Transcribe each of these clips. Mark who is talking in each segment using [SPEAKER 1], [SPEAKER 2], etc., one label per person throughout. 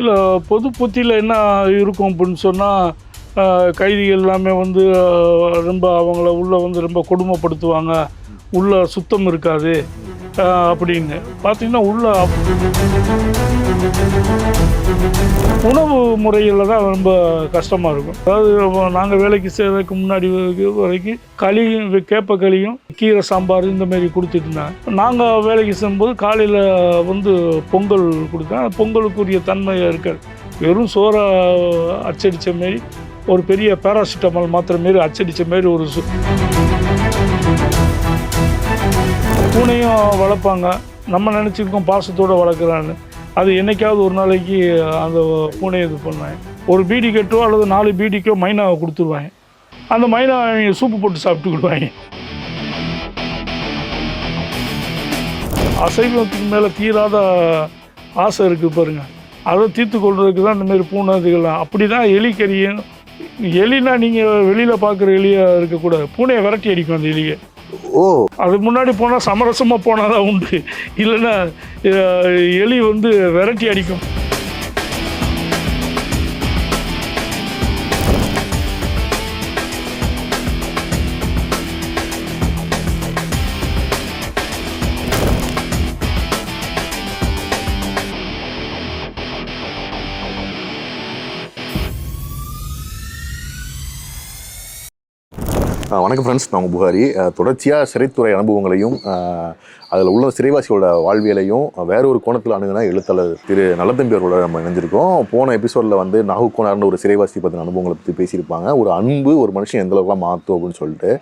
[SPEAKER 1] இல்லை பொது புத்தியில் என்ன இருக்கும் அப்படின்னு சொன்னால் கைதிகள் எல்லாமே வந்து ரொம்ப அவங்கள உள்ளே வந்து ரொம்ப கொடுமைப்படுத்துவாங்க. உள்ள சுத்தம் இருக்காது. அப்படின்னு. பார்த்தீங்கன்னா உள்ள உணவு முறையில் தான் ரொம்ப கஷ்டமாக இருக்கும். அதாவது நாங்கள் வேலைக்கு சேர்றதுக்கு முன்னாடி வரைக்கும் வரைக்கும் களியும் கேப்ப களியும் கீரை சாம்பார் இந்த மாதிரி கொடுத்துட்டு இருந்தாங்க. நாங்கள் வேலைக்கு செய்யும்போது காலையில் வந்து பொங்கல் கொடுத்தேன். பொங்கலுக்குரிய தன்மையாக இருக்காது. வெறும் சோறை அச்சடித்த மாரி ஒரு பெரிய பேராசிட்டமால் மாத்திரை மாரி அச்சடித்த மாரி ஒரு பூனையும் வளர்ப்பாங்க. நம்ம நினச்சிருக்கோம் பாசத்தோடு வளர்க்குறான்னு. அது என்னைக்காவது ஒரு நாளைக்கு அந்த பூனையை இது பண்ணுவேன் ஒரு பீடி கட்டோ அல்லது நாலு பீடிக்கோ மைனாவை கொடுத்துருவாங்க. அந்த மைனா அவங்க சூப்பு போட்டு சாப்பிட்டுக்கிடுவாங்க அசைவத்துக்கு மேலே தீராத ஆசை இருக்குது பாருங்க. அதை தீர்த்து கொள்றதுக்கு தான் இந்தமாரி பூனை இதுகள்லாம் அப்படி தான் எலிக்கறியும் எலினா நீங்கள் வெளியில் பார்க்குற எலியாக இருக்கக்கூடாது. பூனையை விரட்டி அடிக்கும் அந்த எலியை.
[SPEAKER 2] ஓ.
[SPEAKER 1] அதுக்கு முன்னாடி போனால் சமரசமாக போனால் தான் உண்டு. இல்லைன்னா எலி வந்து விரட்டி அடிக்கும்.
[SPEAKER 2] வணக்கம் ஃப்ரெண்ட்ஸ் நான் உங்கள் புகாரி. தொடர்ச்சியாக சிறைத்துறை அனுபவங்களையும் அதில் உள்ள சிறைவாசியோட வாழ்வியலையும் வேற ஒரு கோணத்தில் அணுகுனா எழுத்தாளர் திரு நல்லதம்பி அவர்களோட நம்ம இணைஞ்சிருக்கோம். போன எபிசோடில் வந்து நாகு கோனார்னு ஒரு சிறைவாசி பற்றின அனுபவங்களை பற்றி பேசியிருப்பாங்க. ஒரு அன்பு ஒரு மனுஷன் எந்த அளவுக்குலாம் மாற்றும் அப்படின்னு சொல்லிட்டு.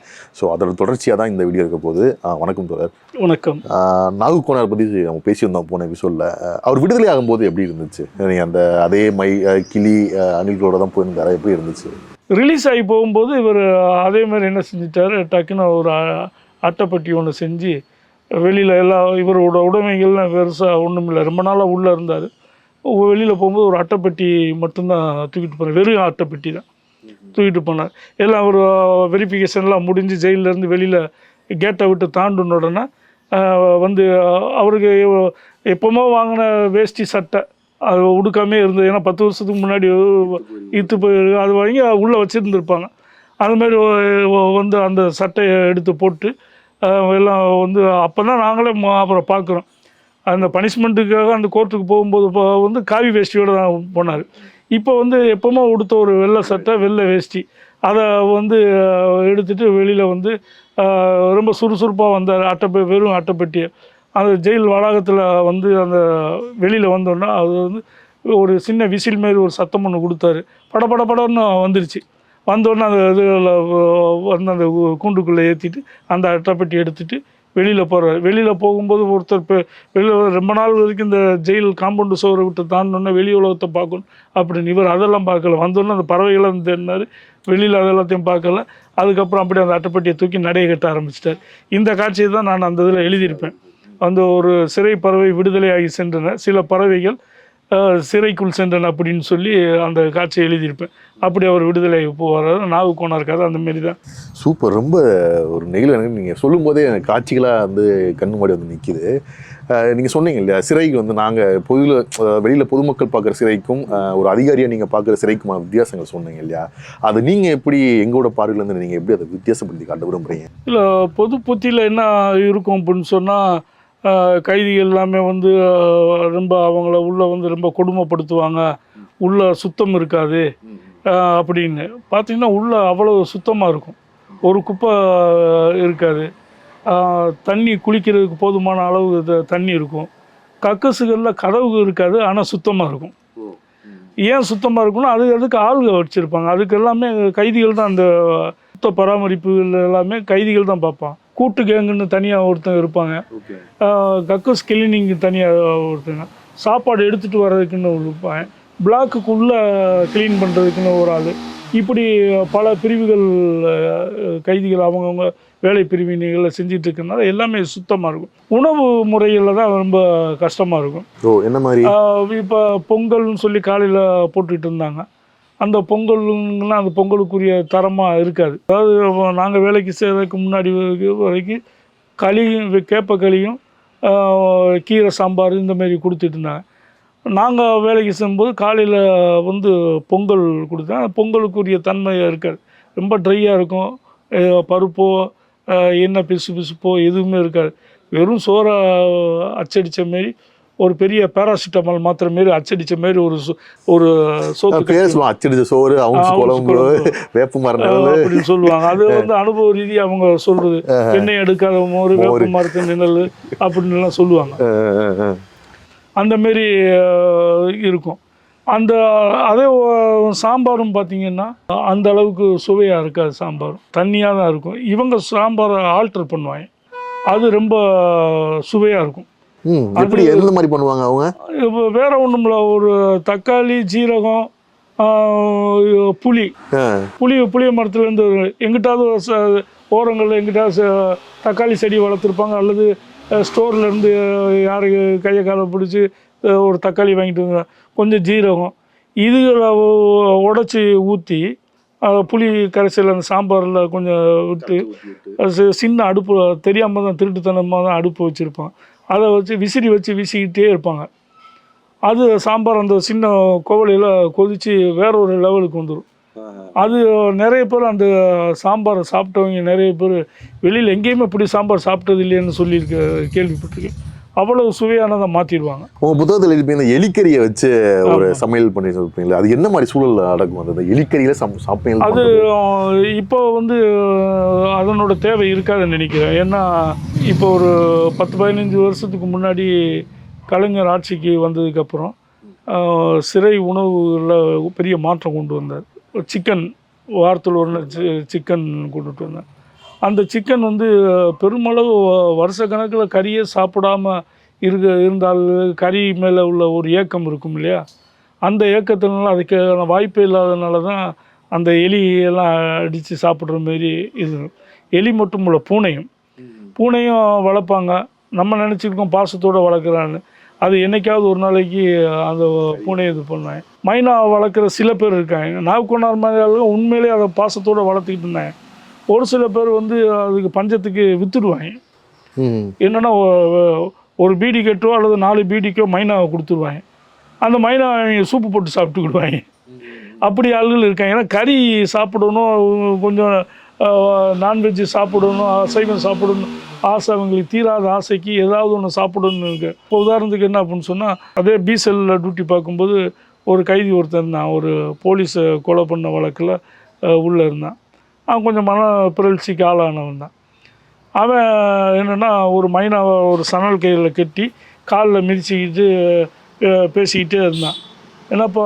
[SPEAKER 2] ஸோ அதோட தொடர்ச்சியாக தான் இந்த வீடியோ இருக்க போகுது. ஆ, வணக்கம் தோழர்.
[SPEAKER 1] வணக்கம்.
[SPEAKER 2] ஆ, நாகு கோனார் பற்றி நம்ம பேசியிருந்தோம் போன எபிசோடில் அவர் விடுதலை ஆகும்போது எப்படி இருந்துச்சு? நீங்கள் அந்த அதே மை கிளி அணில்களோட தான் போயிருந்தாரா? எப்படி இருந்துச்சு?
[SPEAKER 1] ரிலீஸ் ஆகி போகும்போது இவர் அதே மாதிரி என்ன செஞ்சிட்டாரு? டக்குன்னு ஒரு அ- அட்டைப்பட்டி ஒன்று செஞ்சு வெளியில் எல்லா இவரோட உடைமைகள்லாம் பெருசாக ஒன்றும் இல்லை. ரொம்ப நாளாக உள்ளே இருந்தார். வெளியில் போகும்போது ஒரு அட்டைப்பெட்டி மட்டும்தான் தூக்கிட்டு போனார். வெறும் அட்டைப்பெட்டி தான் தூக்கிட்டு போனார். எல்லாம் ஒரு வெரிஃபிகேஷன்லாம் முடிஞ்சு ஜெயிலேருந்து வெளியில் கேட்டை விட்டு தாண்டின உடனே வந்து அவருக்கு எப்போமோ வாங்கின வேஷ்டி சட்டை அது உடுக்காமே இருந்தது ஏன்னா பத்து வருஷத்துக்கு முன்னாடி இத்து போய் அது வாங்கி உள்ளே வச்சுருந்துருப்பாங்க. அது மாதிரி வந்து அந்த சட்டையை எடுத்து போட்டு எல்லாம் வந்து அப்போ தான் நாங்களே அப்புறம் பார்க்குறோம். அந்த பனிஷ்மெண்ட்டுக்காக அந்த கோர்ட்டுக்கு போகும்போது வந்து காவி வேஷ்டியோடு தான் போனார். இப்போ வந்து எப்போவுமே உடுத்த ஒரு வெள்ளை சட்டை வெள்ளை வேஷ்டி. அதை வந்து எடுத்துகிட்டு எடுத்துட்டு வெளியில் வந்து ரொம்ப சுறுசுறுப்பாக வந்தார். அட்டைப்பெ வெறும் அட்டைப்பெட்டியை. அந்த ஜெயில் வளாகத்தில் வந்து அந்த வெளியில் வந்தோன்னா அது வந்து ஒரு சின்ன விசில் மாதிரி ஒரு சத்தம் ஒன்று கொடுத்தாரு. பட பட படம்னு வந்துருச்சு. வந்தோடனே அந்த இதில் வந்து அந்த கூண்டுக்குள்ளே ஏற்றிட்டு அந்த அட்டைப்பெட்டி எடுத்துட்டு வெளியில் போகிறார் வெளியில் போகும்போது ஒருத்தர் இப்போ வெளியில் ரொம்ப நாள் வரைக்கும் இந்த ஜெயில் காம்பவுண்டு சோறு விட்டு தாண்டோன்னே வெளி உலகத்தை பார்க்கணும். அப்படின்னு இவர் அதெல்லாம் பார்க்கல. வந்தோடனே அந்த பறவைகளை தேடினார். வெளியில் அதெல்லாத்தையும் பார்க்கல. அதுக்கப்புறம் அப்படியே அந்த அட்டைப்பட்டியை தூக்கி நடைய கட்ட ஆரம்பிச்சிட்டார். இந்த காட்சியை தான் நான் அந்த இதில் எழுதியிருப்பேன். அந்த ஒரு சிறை பறவை விடுதலையாகி சென்றன. சில பறவைகள் சிறைக்குள் சென்றன அப்படின்னு சொல்லி அந்த காட்சியை எழுதியிருப்பேன். அப்படி அவர் விடுதலை போவார். நாவு கோணா இருக்காது அந்த மாரி தான்
[SPEAKER 2] சூப்பர். ரொம்ப ஒரு நெகிழ் எனக்கு. நீங்கள் சொல்லும்போதே எனக்கு காட்சிகளாக வந்து கண்ணு முன்னாடி வந்து நிற்கிது நீங்கள் சொன்னீங்க இல்லையா சிறைக்கு வந்து நாங்கள் பொதுவில் வெளியில் பொதுமக்கள் பார்க்குற சிறைக்கும் ஒரு அதிகாரியை நீங்கள் பார்க்குற சிறைக்குமான வித்தியாசங்கள் சொன்னீங்க இல்லையா அது நீங்கள் எப்படி எங்களோட பார்வையிலேருந்து நீங்கள் எப்படி அதை வித்தியாசப்படுத்தி காட்ட விரும்புகிறீங்க
[SPEAKER 1] இல்லை பொது புத்தியில் என்ன இருக்கும் அப்படின்னு சொன்னால் கைதிகள் எல்லாமே வந்து ரொம்ப அவங்கள உள்ளே வந்து ரொம்ப கொடுமைப்படுத்துவாங்க. உள்ள சுத்தம் இருக்காது. அப்படின்னு. பார்த்தீங்கன்னா உள்ள அவ்வளோ சுத்தமாக இருக்கும். ஒரு குப்பை இருக்காது. தண்ணி குளிக்கிறதுக்கு போதுமான அளவு தண்ணி இருக்கும். கக்கசுகளில் கதவு இருக்காது ஆனால் சுத்தமாக இருக்கும். ஏன் சுத்தமாக இருக்கும்னா அது அதுக்கு ஆளுங்க வச்சுருப்பாங்க. அதுக்கு எல்லாமே கைதிகள் தான் அந்த சுத்த பராமரிப்புகள் எல்லாமே கைதிகள் தான் பார்ப்பான். கூட்டு கேங்குன்னு தனியாக ஒருத்தங்க இருப்பாங்க. கக்கூஸ் கிளீனிங் தனியாக ஒருத்தங்க. சாப்பாடு எடுத்துகிட்டு வர்றதுக்குன்னு இருப்பாங்க பிளாக்குக்குள்ளே க்ளீன் பண்ணுறதுக்குன்னு ஒரு ஆள். இப்படி பல பிரிவுகள் கைதிகள் அவங்கவுங்க வேலை பிரிவினைகளை செஞ்சுட்டு இருக்கறனால எல்லாமே சுத்தமாக இருக்கும். உணவு முறைகளில் தான் ரொம்ப கஷ்டமாக இருக்கும்.
[SPEAKER 2] ஓ என்ன மாதிரி?
[SPEAKER 1] இப்போ பொங்கல்னு சொல்லி காலையில் போட்டுட்டு இருந்தாங்க. அந்த பொங்கலுங்கெல்லாம் அந்த பொங்கலுக்குரிய தரமாக இருக்காது. அதாவது நாங்கள் வேலைக்கு செய்கிறதுக்கு முன்னாடி வரைக்கும் வரைக்கும் களியும் கேப்ப களியும் கீரை சாம்பார் இந்தமாரி கொடுத்துட்டு இருந்தாங்க. நாங்கள் வேலைக்கு செல்லும்போது காலையில் வந்து பொங்கல் கொடுத்தேன். பொங்கலுக்குரிய தன்மை இருக்காது. ரொம்ப ட்ரையாக இருக்கும். பருப்போ எண்ணெய் பிசு பிசுப்போ எதுவுமே இருக்காது. வெறும் சோறை அச்சடித்த மாரி ஒரு பெரிய பேராசிட்டமால் மாத்திரை மாரி அச்சடித்த மாரி ஒரு ஒரு சோத்து
[SPEAKER 2] அச்சடிச்ச சோறு குழம்பு. வேப்ப மரம்.
[SPEAKER 1] அப்படின்னு சொல்லுவாங்க. அது வந்து அனுபவ ரீதியா அவங்க சொல்றது. எண்ணெய் எடுக்காத மோர் வேப்ப மரத்து நிழல் அப்படின்னு எல்லாம் சொல்லுவாங்க. அந்த மாரி இருக்கும். அந்த அதே சாம்பாரும் பார்த்தீங்கன்னா அந்த அளவுக்கு சுவையாக இருக்காது சாம்பார் தண்ணியாக தான் இருக்கும். இவங்க சாம்பாரை ஆல்டர் பண்ணுவாங்க. அது ரொம்ப சுவையாக இருக்கும்.
[SPEAKER 2] எப்படி எந்த மாதிரி பண்ணுவாங்க அவங்க?
[SPEAKER 1] இப்போ வேற ஒன்றும்ல ஒரு தக்காளி ஜீரகம் ஆஹ், புளி. புளி புளிய மரத்துலேருந்து எங்கிட்டாவது ச- ஓரங்களில் எங்கிட்டாவது தக்காளி செடி வளர்த்துருப்பாங்க அல்லது ஸ்டோரில் இருந்து யாரு கையை காலை பிடிச்சி ஒரு தக்காளி வாங்கிட்டு வந்து கொஞ்சம் ஜீரகம். இதுகளை உடச்சி ஊற்றி புளி கரைசல் அந்த சாம்பாரில் கொஞ்சம் விட்டு. சின்ன அடுப்பு தெரியாமல் தான் திருட்டுத்தனமாக தான் அடுப்பு வச்சுருப்பாங்க அதை வச்சு விசிறி வச்சு வீசிக்கிட்டே இருப்பாங்க. அது சாம்பார் அந்த சின்ன கோவலையில் கொதித்து வேற ஒரு லெவலுக்கு வந்துடும் அது நிறைய பேர் அந்த சாம்பாரை சாப்பிட்டவங்க நிறைய பேர் வெளியில் எங்கேயுமே இப்படி சாம்பார் சாப்பிட்டது இல்லைன்னு சொல்லியிருக்க கேள்விப்பட்டிருக்கேன். அவ்வளவு சுவையானதை மாற்றிடுவாங்க
[SPEAKER 2] உங்க புத்தகத்தில் எழுப்பி இந்த எலிக்கறியை வச்சு ஒரு சமையல் பண்ணி சொல்றீங்களா? அது என்ன மாதிரி சூழல் அடக்கும் அந்த எலிக்கறியில சம் சமையல்
[SPEAKER 1] அது இப்போ வந்து அதனோட தேவை இருக்காதுன்னு நினைக்கிறேன். ஏன்னா இப்போ ஒரு பத்து பதினஞ்சு வருஷத்துக்கு முன்னாடி கலைஞர் ஆட்சிக்கு வந்ததுக்கப்புறம் சிறை உணவுகளில் பெரிய மாற்றம் கொண்டு வந்தார். சிக்கன் வாரத்தில் ஒரு சிக்கன் கொண்டுட்டு வந்தார். அந்த சிக்கன் வந்து பெருமளவு வருஷ கணக்கில் கறியே சாப்பிடாம இருக்க இருந்தால் கறி மேலே உள்ள ஒரு ஏக்கம் இருக்கும் இல்லையா? அந்த ஏக்கத்தினால அதுக்கான வாய்ப்பே இல்லாதனால தான் அந்த எலி எல்லாம் அடித்து சாப்பிட்ற மாரி இது. எலி மட்டும் இல்லை பூனையும். பூனையும் வளர்ப்பாங்க. நம்ம நினச்சிருக்கோம் பாசத்தோடு வளர்க்குறான்னு. அது என்னைக்காவது ஒரு நாளைக்கு அந்த பூனையை இது பண்ணாங்க மைனா வளர்க்குற சில பேர் இருக்காங்க. நாவுக்கொண்டார் மாதிரி உண்மையிலே அதை பாசத்தோடு வளர்த்துக்கிட்டு இருந்தாங்க. ஒரு சில பேர் வந்து அதுக்கு பஞ்சத்துக்கு விற்றுடுவாங்க. என்னென்னா ஒரு பீடி கட்டோ அல்லது நாலு பீடிக்கோ மைனாவை கொடுத்துருவாங்க. அந்த மைனா அவங்க சூப்பு போட்டு சாப்பிட்டுக்கிடுவாங்க அப்படி ஆளுகள் இருக்காங்க. ஏன்னா கறி சாப்பிடணும் கொஞ்சம் நான்வெஜ் சாப்பிடணும் அசைவம் சாப்பிடணும் ஆசை அவங்களுக்கு தீராத ஆசைக்கு ஏதாவது ஒன்று சாப்பிடணும்னு இருக்கு. இப்போ உதாரணத்துக்கு என்ன அப்படின்னு சொன்னால் அதே பீசலில் டியூட்டி பார்க்கும்போது ஒரு கைதி ஒருத்தன் இருந்தான். ஒரு போலீஸை கொலை பண்ண வழக்கில் உள்ளே இருந்தான். அவன் கொஞ்சம் மன பிறழ்ச்சிக்கு ஆளானவன் தான். அவன் என்னென்னா ஒரு மைனாவை ஒரு சணல் கையில் கட்டி காலில் மிதிச்சுக்கிட்டு பேசிக்கிட்டே இருந்தான். என்னப்பா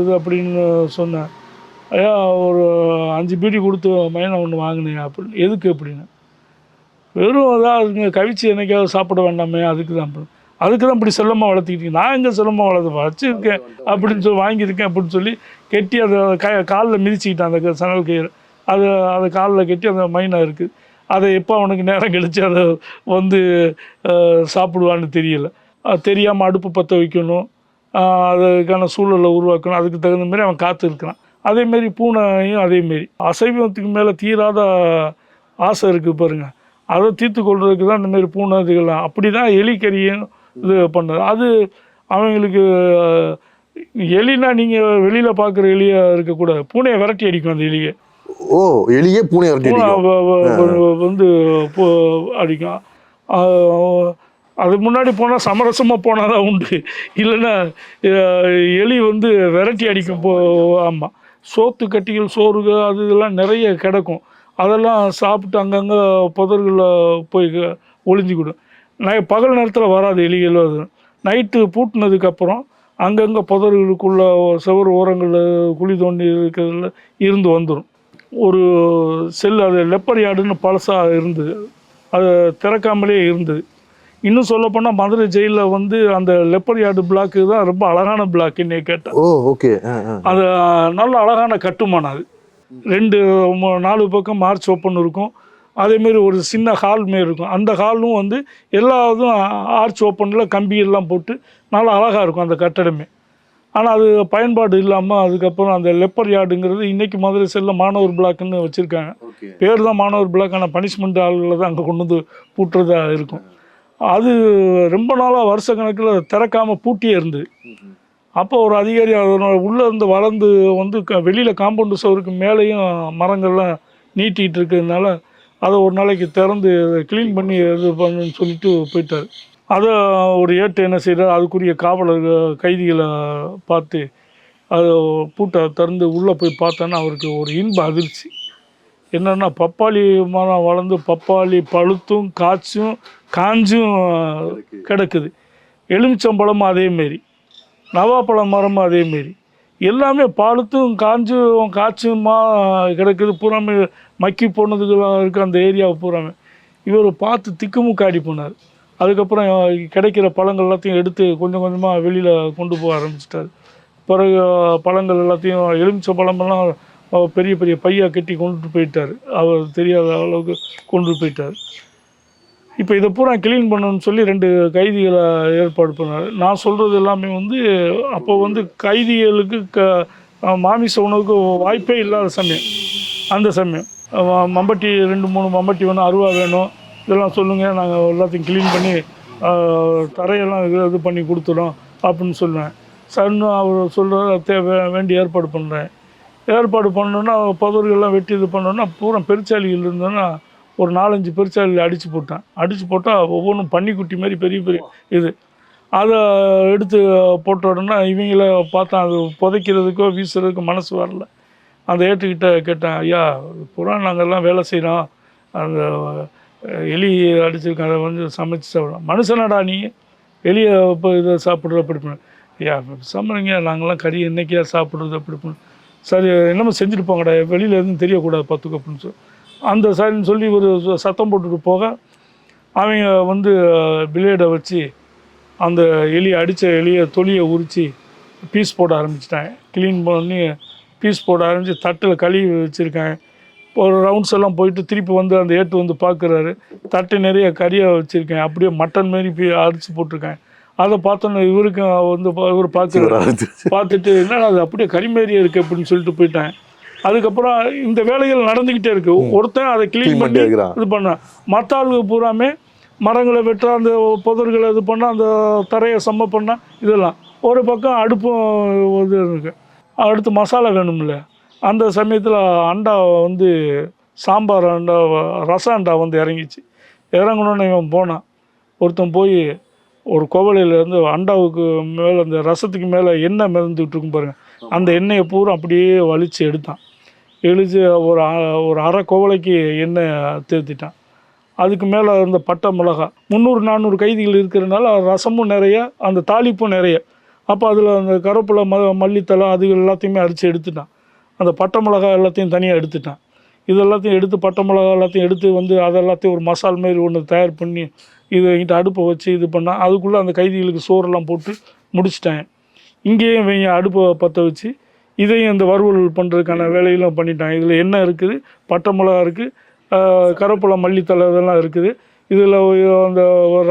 [SPEAKER 1] இது அப்படின்னு சொன்னேன். ஐயா ஒரு அஞ்சு பீடி கொடுத்து மைனா ஒன்று வாங்கினேன் அப்படின்னு எதுக்கு அப்படின்னு. வெறும் அதாவது கவிச்சு என்னைக்காவது சாப்பிட வேண்டாமே அதுக்கு தான் அப்படின்னு. அதுக்கு தான் இப்படி செல்லமாக வளர்த்துக்கிட்டீங்க நான் எங்கே செல்லமாக வளர்த்து வச்சுருக்கேன் அப்படின்னு சொல்லி வாங்கியிருக்கேன் அப்படின்னு சொல்லி கெட்டி அதை க காலில் மிதிச்சுக்கிட்டான் அந்த சணல் கயிறு. அது அதை காலில் கட்டி அந்த மைனா இருக்குது அதை எப்போ அவனுக்கு நேரம் கழிச்சு அதை வந்து சாப்பிடுவான்னு தெரியல. தெரியாமல் அடுப்பு பற்ற வைக்கணும். அதுக்கான சூழலை உருவாக்கணும். அதுக்கு தகுந்த மாதிரி அவன் காத்து இருக்கிறான். அதேமாரி பூனையும் அதேமாரி அசைவத்துக்கு மேலே தீராத ஆசை இருக்குது பாருங்கள் அதை தீர்த்து கொள்றதுக்கு தான் இந்தமாரி பூனை இதுகள்லாம் அப்படி தான் எலிக்கறியும் இது பண்ணது. அது அவங்களுக்கு எலினா நீங்கள் வெளியில் பார்க்குற எலியாக இருக்கக்கூடாது. பூனையை விரட்டி அடிக்கும் அந்த எலியை.
[SPEAKER 2] ஓ எலியே பூனை
[SPEAKER 1] வந்து அடிக்கும். அது முன்னாடி போனால் சமரசமாக போனால் தான் உண்டு. இல்லைன்னா எலி வந்து விரட்டி அடிக்கும் போ ஆமாம் சோத்து கட்டிகள் சோறுக அது இதெல்லாம் நிறைய கிடக்கும். அதெல்லாம் சாப்பிட்டு அங்கங்கே புதர்களில் போய் ஒளிஞ்சுக்கிடும் நை பகல் நேரத்தில் வராது எலிகள் அது. நைட்டு பூட்டினதுக்கப்புறம் அங்கங்கே புதர்களுக்குள்ள செவரு ஓரங்களில் குழி தோண்டி இருக்கிறதுல இருந்து வந்துடும் ஒரு செல் அது லெப்பர் யார்டுன்னு பழசாக இருந்தது. அது திறக்காமலே இருந்தது. இன்னும் சொல்லப்போனால் மதுரை ஜெயிலில் வந்து அந்த லெப்பர் யார்டு பிளாக்கு தான் ரொம்ப அழகான பிளாக் என்னைய கேட்டேன்
[SPEAKER 2] ஓ ஓகே.
[SPEAKER 1] அது நல்ல அழகான கட்டுமானம் அது. ரெண்டு நாலு பக்கம் மார்ச் ஓப்பன் இருக்கும். அதேமாரி ஒரு சின்ன ஹால் மாரி இருக்கும். அந்த ஹாலும் வந்து எல்லா இதுவும் ஆர்ச் ஓப்பனில் கம்பி எல்லாம் போட்டு நல்லா அழகாக இருக்கும் அந்த கட்டடமே. ஆனால் அது பயன்பாடு இல்லாமல் அதுக்கப்புறம் அந்த லெப்பர் யார்டுங்கிறது இன்றைக்கி மதுரை செல்ல மாணவர் பிளாக்குன்னு வச்சுருக்காங்க. பேர் தான் மாணவர் பிளாக் ஆனால் பனிஷ்மெண்ட் ஆளுகளை தான் அங்கே கொண்டு வந்து பூட்டுறதா இருக்கும். அது ரொம்ப நாளாக வருஷ கணக்கில் திறக்காமல் பூட்டியே இருந்தது அப்போ ஒரு அதிகாரி அதனோட உள்ளே இருந்து வளர்ந்து வந்து க வெளியில் காம்பவுண்டு சவருக்கு மேலேயும் மரங்கள்லாம் நீட்டிகிட்டு இருக்கிறதுனால அதை ஒரு நாளைக்கு திறந்து க்ளீன் பண்ணி இது பண்ணுன்னு சொல்லிட்டு போயிட்டார். அதை ஒரு ஏட்டு என்ன செய்கிறார் அதுக்குரிய காவலர் கைதிகளை பார்த்து அது பூட்டை திறந்து உள்ளே போய் பார்த்தோன்னா அவருக்கு ஒரு இன்ப அதிர்ச்சி. என்னென்னா பப்பாளி மரம் வளர்ந்து பப்பாளி பழுத்தும் காய்ச்சும் காஞ்சும் கிடக்குது. எலுமிச்சம்பழமும் அதேமாரி நவாப்பழம் மரமும் அதேமாரி எல்லாமே பழுத்தும் காஞ்சும் காய்ச்சுமா கிடக்குது. பூராமே மக்கி போனதுக்கெல்லாம் இருக்குது அந்த ஏரியாவை பூராமே. இவர் பார்த்து திக்குமுக்காடி போனார். அதுக்கப்புறம் கிடைக்கிற பழங்கள் எல்லாத்தையும் எடுத்து கொஞ்சம் கொஞ்சமாக வெளியில் கொண்டு போக ஆரம்பிச்சிட்டார். பிறகு பழங்கள் எல்லாத்தையும் எலுமிச்சை பழமெல்லாம் பெரிய பெரிய பையாக கட்டி கொண்டுட்டு போயிட்டார். அவர் தெரியாத அளவுக்கு கொண்டு போயிட்டார். இப்போ இதை பூரா கிளீன் பண்ணணும்னு சொல்லி ரெண்டு கைதிகளை ஏற்பாடு பண்ணார். நான் சொல்கிறது எல்லாமே வந்து அப்போ வந்து கைதிகளுக்கு க மாமிச உணவுக்கு வாய்ப்பே இல்லாத சமயம். அந்த சமயம். மம்பட்டி ரெண்டு மூணு மம்பட்டி வேணும் அருவா வேணும். இதெல்லாம் சொல்லுங்கள் நாங்கள் எல்லாத்தையும் க்ளீன் பண்ணி தரையெல்லாம் இது பண்ணி கொடுத்துடும் அப்படின்னு சொல்லுவேன். சன்னு அவர் சொல்கிற தேவை வேண்டி ஏற்பாடு பண்ணுறேன் ஏற்பாடு பண்ணோன்னா பதவிகள்லாம் வெட்டி இது பண்ணோன்னா பூரா பெருச்சாளிகள் இருந்தோன்னா ஒரு நாலஞ்சு பெருச்சாளியில் அடித்து போட்டேன். அடித்து போட்டால் ஒவ்வொன்றும் பன்னிக்குட்டி மாதிரி பெரிய பெரிய இது. அதை எடுத்து போட்ட உடனே இவங்கள பார்த்தா அது புதைக்கிறதுக்கோ வீசுறதுக்கோ மனசு வரல. அந்த ஏட்டுக்கிட்ட கேட்டேன் ஐயா புறா நாங்கள்லாம் வேலை செய்கிறோம் அந்த எலி அடிச்சிருக்கேன் அதை வந்து சமைச்சு சாப்பிட்றோம் மனுஷனடா நீ? எலியை இப்போ இதை சாப்பிட்றது அப்படி பண்ண. ஐயா சமைங்க நாங்களாம் கறி என்னைக்கியா சாப்பிட்றது அப்படி பண்ண. சரி என்னமோ செஞ்சுட்டு போங்கடா வெளியில் எதுவும் தெரியக்கூடாது பத்துக்கு அப்படின்னு சொல்லி அந்த சரின்னு சொல்லி ஒரு சத்தம் போட்டுட்டு போக அவங்க வந்து பிளேடை வச்சு அந்த எலியை அடித்த எலியை தொலியை உரித்து பீஸ் போட ஆரம்பிச்சிட்டேன் க்ளீன் பண்ணி பீஸ் போட ஆரம்பித்து தட்டில் கழுவி வச்சுருக்கேன் ஒரு ரவுண்ட்ஸ் எல்லாம் போயிட்டு திருப்பி வந்து அந்த ஏட்டு வந்து பார்க்குறாரு தட்டு நிறைய கறியை வச்சுருக்கேன். அப்படியே மட்டன் மாரி போய் அரிச்சு போட்டிருக்கேன். அதை பார்த்தோன்னே இவருக்கு வந்து இவர் பார்க்குறாரு. பார்த்துட்டு என்னடா அது அப்படியே கரிமேரியா இருக்கு அப்படின்னு சொல்லிட்டு போயிட்டேன். அதுக்கப்புறம் இந்த வேலைகள் நடந்துக்கிட்டே இருக்கு. ஒருத்தன் அதை க்ளீன் பண்ணி இது பண்ண மற்ற ஆளுங்க பூராமே மரங்களை வெட்டுற அந்த புதர்களை இது பண்ண அந்த தரையை சம்ம பண்ண இதெல்லாம். ஒரு பக்கம் அடுப்பும் இது இருக்கு. அடுத்து மசாலா வேணும்ல. அந்த சமயத்தில் அண்டா வந்து சாம்பார் அண்டா ரச அண்டா வந்து இறங்கிச்சு. இறங்கணுன்னு இவன் போனான். ஒருத்தன் போய் ஒரு கோவலையிலேருந்து அண்டாவுக்கு மேலே அந்த ரசத்துக்கு மேலே எண்ணெய் மிதந்துக்கிட்டு இருக்கும் பாருங்கள் அந்த எண்ணெயை பூரா அப்படியே வலித்து எடுத்தான். எழுதி ஒரு ஒரு அரை கோவலைக்கு எண்ணெய் தேர்த்திட்டான் அதுக்கு மேலே இருந்த பட்டை மிளகா முந்நூறு நானூறு கைதிகள் இருக்கிறதுனால ரசமும் நிறைய அந்த தாளிப்பும் நிறைய. அப்போ அதில் அந்த கருப்பில் ம மல்லித்தலை அது எல்லாத்தையுமே அரிச்சு எடுத்துட்டான். அந்த பட்டை மிளகா எல்லாத்தையும் தனியாக எடுத்துட்டேன். இது எல்லாத்தையும் எடுத்து பட்டை மிளகா எல்லாத்தையும் எடுத்து வந்து அதெல்லாத்தையும் ஒரு மசால் மாரி ஒன்று தயார் பண்ணி இது என்கிட்ட அடுப்பை வச்சு இது பண்ணால் அதுக்குள்ளே அந்த கைதிகளுக்கு சோறெல்லாம் போட்டு முடிச்சிட்டேன். இங்கேயும் இவங்க அடுப்பை பற்ற வச்சு இதையும் இந்த வறுவல் பண்ணுறதுக்கான வேலையெல்லாம் பண்ணிட்டாங்க இதில் என்ன இருக்குது பட்டை மிளகா இருக்குது கருவேப்பிலை மல்லித்தலை இதெல்லாம் இருக்குது. இதில் அந்த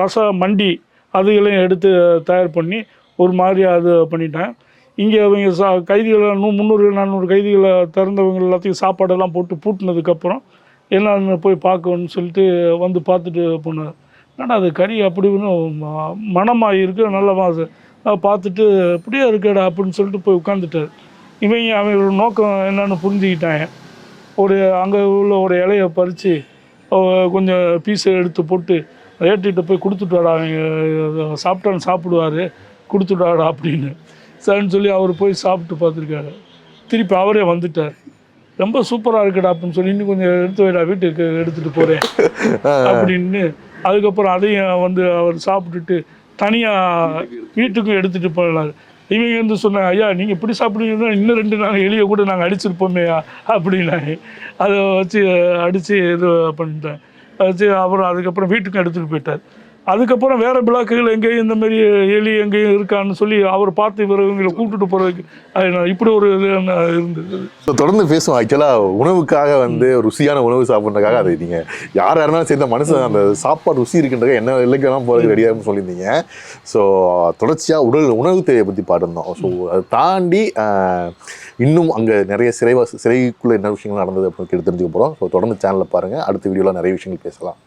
[SPEAKER 1] ரச மண்டி அதுகளையும் எடுத்து தயார் பண்ணி ஒரு மாதிரி அது பண்ணிட்டேன். இங்கே அவங்க சா கைதிகளை நூ முந்நூறு நானூறு கைதிகளை திறந்தவங்க எல்லாத்தையும் சாப்பாடெல்லாம் போட்டு பூட்டினதுக்கப்புறம் என்னன்னு போய் பார்க்கணும்னு சொல்லிட்டு வந்து பார்த்துட்டு போனார். ஆனால் அது கறி அப்படி ம- மனமாக இருக்குது நல்ல வாசம் பார்த்துட்டு அப்படியே இருக்கடா அப்படின்னு சொல்லிட்டு போய் உட்காந்துட்டார் இவங்க அவங்களோட நோக்கம் என்னென்னு புரிஞ்சுக்கிட்டாங்க. ஒரு அங்கே உள்ள ஒரு இலையை பறித்து கொஞ்சம் பீஸை எடுத்து போட்டு ஏற்றிட்டு போய் கொடுத்துட்டு வாடா அவங்க சாப்பிட்டான்னு சாப்பிடுவார் கொடுத்துட்டு வாடா அப்படின்னு. சரின்னு சொல்லி அவர் போய் சாப்பிட்டு பார்த்துருக்காரு. திருப்பி அவரே வந்துட்டார். ரொம்ப சூப்பராக இருக்குடா அப்படின்னு சொல்லி இன்னும் கொஞ்சம் எடுத்து வைடா வீட்டுக்கு எடுத்துகிட்டு போகிறேன் அப்படின்னு அதுக்கப்புறம் அதையும் வந்து அவர் சாப்பிட்டுட்டு தனியாக வீட்டுக்கும் எடுத்துகிட்டு போனார். இவங்க வந்து சொன்னாங்க ஐயா நீங்கள் இப்படி சாப்பிடுவீங்கன்னா இன்னும் ரெண்டு நாள் எலியை கூட நாங்கள் அடிச்சிருப்போமேயா? அப்படின்னாங்க அதை வச்சு அடித்து இது பண்ணிட்டேன். வச்சு அப்புறம் அதுக்கப்புறம் வீட்டுக்கும் எடுத்துகிட்டு போயிட்டார். அதுக்கப்புறம் வேறு பிளாக்குகள் எங்கேயும் இந்த மாதிரி எலி எங்கேயும் இருக்கான்னு சொல்லி அவர் பார்த்து இவர் இவங்களை கூப்பிட்டுட்டு போகிறதுக்கு இப்படி ஒரு இது இருந்தது?
[SPEAKER 2] தொடர்ந்து பேசுவோம். ஆக்சுவலாக உணவுக்காக வந்து ருசியான உணவு சாப்பிட்றதுக்காக அதை நீங்கள் யார் யாருனாலும் சேர்ந்த மனசு மனுஷன் அந்த சாப்பாடு ருசி இருக்குன்றதுக்காக என்ன இல்லைக்கெல்லாம் போகிறதுக்கு ரெடியாகும் சொல்லியிருந்தீங்க. ஸோ தொடர்ச்சியாக உடல் உணவு தேவையை பற்றி பாடிருந்தோம். ஸோ அதை தாண்டி இன்னும் அங்கே நிறைய சிறைவா சிறைக்குள்ளே என்ன விஷயங்கள் நடந்தது அப்படின்னு தெரிஞ்சுக்க போகிறோம் ஸோ தொடர்ந்து சேனலில் பாருங்கள் அடுத்த வீடியோவில் நிறைய விஷயங்கள் பேசலாம்.